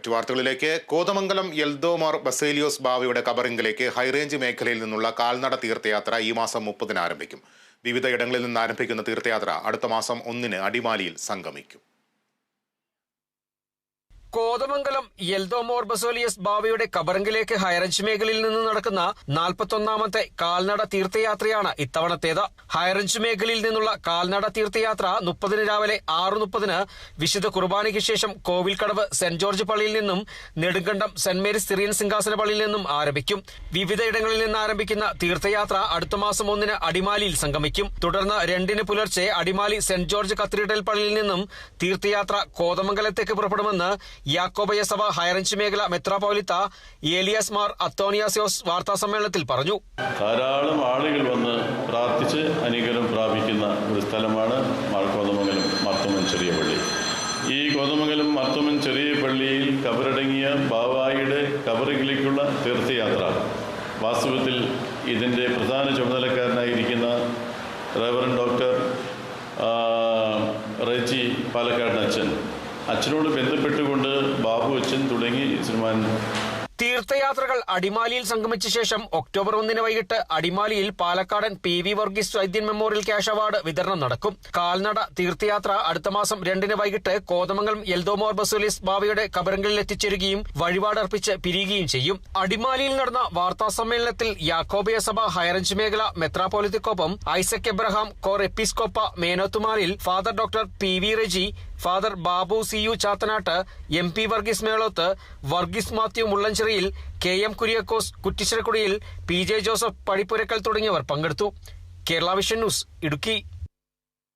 മറ്റു വാർത്തകളിലേക്ക്. കോതമംഗലം എൽദോമാർ ബസേലിയോസ് ബാവയുടെ കബറിംഗിലേക്ക് ഹൈറേഞ്ച് മേഖലയിൽ നിന്നുള്ള കാൽനട തീർത്ഥയാത്ര ഈ മാസം മുപ്പതിന് ആരംഭിക്കും. വിവിധ ഇടങ്ങളിൽ നിന്ന് ആരംഭിക്കുന്ന തീർത്ഥയാത്ര അടുത്ത മാസം ഒന്നിന് അടിമാലിയിൽ സംഗമിക്കും. കോതമംഗലം എൽദോമോർ ബസോലിയസ് ബാവയുടെ കബറങ്കിലേക്ക് ഹൈറഞ്ച് മേഖലയിൽ നിന്ന് നടക്കുന്ന നാൽപ്പത്തൊന്നാമത്തെ കാൽനട തീർത്ഥയാത്രയാണ് ഇത്തവണത്തേത്. ഹൈറഞ്ച് മേഖലയിൽ നിന്നുള്ള കാൽനട തീർത്ഥയാത്ര മുപ്പതിന് രാവിലെ ആറ് മുപ്പതിന് വിശുദ്ധ കുർബാനയ്ക്ക് ശേഷം കോവിൽക്കടവ് സെന്റ് ജോർജ് പള്ളിയിൽ നിന്നും നെടുങ്കണ്ടം സെന്റ് മേരീസ് സിറിയൻ സിംഹാസന പള്ളിയിൽ നിന്നും ആരംഭിക്കും. വിവിധയിടങ്ങളിൽ നിന്ന് ആരംഭിക്കുന്ന തീർത്ഥയാത്ര അടുത്ത മാസം ഒന്നിന് അടിമാലിയിൽ സംഗമിക്കും. തുടർന്ന് രണ്ടിന് പുലർച്ചെ അടിമാലി സെന്റ് ജോർജ് കത്തീഡ്രൽ പള്ളിയിൽ നിന്നും തീർത്ഥയാത്ര കോതമംഗലത്തേക്ക് പുറപ്പെടുമെന്ന് യാക്കോബയ സഭ ഹൈറഞ്ച് മേഖല മെത്രാപോലിത്ത ഏലിയാസ് മാർ അത്തോണിയാസിയോസ് വാർത്താസമ്മേളനത്തിൽ പറഞ്ഞു. ധാരാളം ആളുകൾ വന്ന് പ്രാർത്ഥിച്ച് അനുഗ്രഹം പ്രാപിക്കുന്ന ഒരു സ്ഥലമാണ് കോതമംഗലം മർത്തമൻ ചെറിയ പള്ളി. ഈ കോതമംഗലം മർത്തമൻ ചെറിയ പള്ളിയിൽ കബറടങ്ങിയ ബാവായിയുടെ കബറിലേക്കുള്ള തീർത്ഥയാത്ര. വാസ്തവത്തിൽ ഇതിന്റെ പ്രധാന ചുമതലക്കാരനായിരിക്കുന്ന റവറൻ ഡോക്ടർ റെജി പാലക്കാട് അച്ഛനോട് ബന്ധപ്പെട്ടുകൊണ്ട് ബാബു അച്ഛൻ തുടങ്ങി ശ്രീമാൻ തീർത്ഥയാത്രകൾ അടിമാലിയിൽ സംഗമിച്ച ശേഷം ഒക്ടോബർ ഒന്നിന് വൈകിട്ട് അടിമാലിയിൽ Palakkadan P V Varghese Vaidyan memorial cash award വിതരണം നടക്കും. കാൽനട തീർത്ഥയാത്ര അടുത്ത മാസം രണ്ടിന് വൈകിട്ട് കോതമംഗലം എൽദോമോർ ബസുലിസ് ബാവയുടെ കബറങ്ങളിൽ എത്തിച്ചേരുകയും വഴിപാടർപ്പിച്ച് പിരിയുകയും ചെയ്യും. അടിമാലിയിൽ നടന്ന വാർത്താ സമ്മേളനത്തിൽ യാക്കോബിയ സഭ ഹൈറഞ്ച് മേഖല മെത്രാപോലിത്തക്കൊപ്പം Isaac Abraham core Episcopa മേനോത്തുമാരിൽ father doctor P V Reji father Babu C U Chathanattu M P Varghese Melothu Varghese Mathew മുള്ളഞ്ചേരിയിൽ K M Kuriakose കുറ്റിച്ചിറക്കുടിയിൽ പി ജെ ജോസഫ് പടിപ്പുരക്കൽ തുടങ്ങിയവർ പങ്കെടുത്തു. Kerala vision news Idukki.